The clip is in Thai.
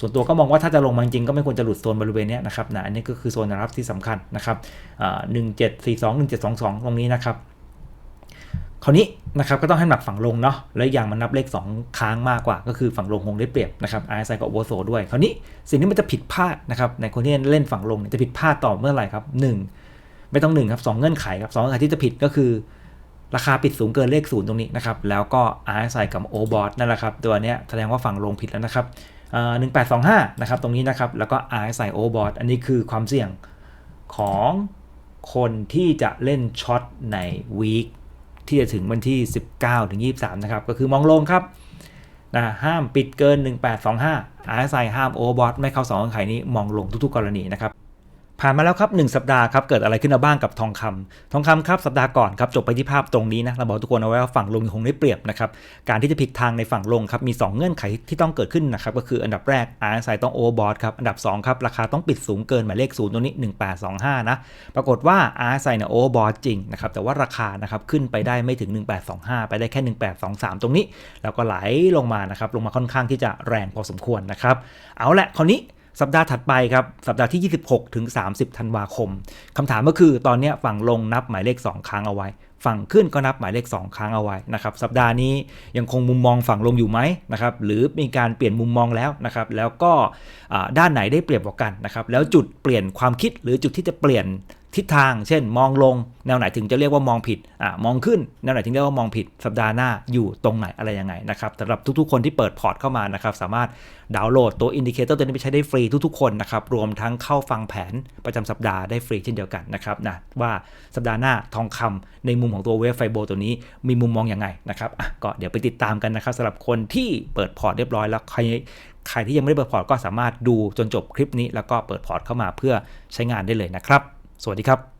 ส่วนตัวก็มองว่าถ้าจะลงมาจริงก็ไม่ควรจะหลุดโซนบริเวณนี้นะครับนะอันนี้ก็คือโซนแนวรับที่สำคัญนะครับหนึ่งเจ็ดสี่สองหนึ่งเจ็ดสองสองตรงนี้นะครับคราวนี้นะครับก็ต้องให้หนักฝั่งลงเนาะแล้วอย่างมันนับเลข 2 ค้างมากกว่า ก็คือฝั่งลงคงได้เปรียบนะครับ RSI กับ o v e r s o ด้วย คราวนี้สิ่งที่มันจะผิดพลาดนะครับในคนที่เล่นฝั่งลงเนี่ยจะผิดพลาดต่อเมื่อไหร่ครับ 1 ไม่ต้อง1ครับสเงื่อนไขครับสเงื่อนไขที่จะผิดก็คือ ราคาปิดสูงเกินเลขศูนย์ตรงนี้นะครับแล้วก็ RSI กับ o b o t นั่นแหละครับตัวเนี้ยแสดงว่าฝั่งลงผิดแล้วนะครับ หนึ่งแปดสองห้านะครับ ตรงนี้นะครับ แล้วก็ RSI o b o t อันนี้คือความเสี่ยงของคนที่จะเล่นช็อตในวีคที่จะถึงวันที่ 19 ถึง 23 นะครับ ก็คือมองลงครับนะห้ามปิดเกิน 1825 RSI ห้าม overbought ไม่เข้าสองไขนี้มองลงทุกๆกรณีนะครับ ผ่านมาแล้วครับ 1 สัปดาห์ครับเกิดอะไรขึ้นบ้างกับทองคำทองคำครับสัปดาห์ก่อนครับจบไปที่ภาพตรงนี้นะเราบอกทุกคนเอาไว้ว่าฝั่งลงยังคงได้เปรียบนะครับการที่จะผิดทางในฝั่งลงครับมี 2 เงื่อนไขที่ต้องเกิดขึ้นนะครับก็คืออันดับแรก RSI ต้องโอเวอร์บอทครับอันดับ2ครับราคาต้องปิดสูงเกินหมายเลขศูนย์ตรงนี้ 1825 นะปรากฏว่า RSI เนี่ยโอเวอร์บอทจริงนะครับแต่ว่าราคานะครับขึ้นไปได้ไม่ถึง 1825 ไปได้แค่ 1823 ตรงนี้ แล้วก็ไหลลงมานะครับลงมาค่อนข้างที่จะแรงพอสมควรนะครับเอาละคราวนี้ สัปดาห์ถัดไปครับ สัปดาห์ที่ 26 ถึง 30 ธันวาคมคำถามก็คือตอนนี้ฝั่งลงนับหมายเลข 2 ครั้งเอาไว้ ฝั่งขึ้นก็นับหมายเลข 2 ครั้งเอาไว้นะครับ สัปดาห์นี้ยังคงมุมมองฝั่งลงอยู่ไหมนะครับ หรือมีการเปลี่ยนมุมมองแล้วนะครับ แล้วก็ด้านไหนได้เปรียบกว่ากันนะครับ แล้วจุดเปลี่ยนความคิดหรือจุดที่จะเปลี่ยน ทิศทางเช่น มองลงแนวไหนถึงจะเรียกว่ามองผิดอ่ามองขึ้นแนวไหนถึงเรียกว่ามองผิด สัปดาห์หน้าอยู่ตรงไหนอะไรยังไงนะครับสำหรับทุกๆคนที่เปิดพอร์ตเข้ามานะครับสามารถดาวน์โหลดตัวอินดิเคเตอร์ตัวนี้ไปใช้ได้ฟรีทุกๆคนนะครับรวมทั้งเข้าฟังแผนประจำสัปดาห์ได้ฟรีเช่นเดียวกันนะครับนะว่าสัปดาห์หน้าทองคำในมุมของตัวเวฟไฟโบตัวนี้มีมุมมองยังไงนะครับอะก็เดี๋ยวไปติดตามกันนะครับสำหรับคนที่เปิดพอร์ตเรียบร้อยแล้วใครใครที่ยังไม่ได้เปิดพอร์ตก็สามารถดูจนจบคลิปนี้ แล้วก็เปิดพอร์ตเข้ามาเพื่อใช้งานได้เลยนะครับ สวัสดีครับ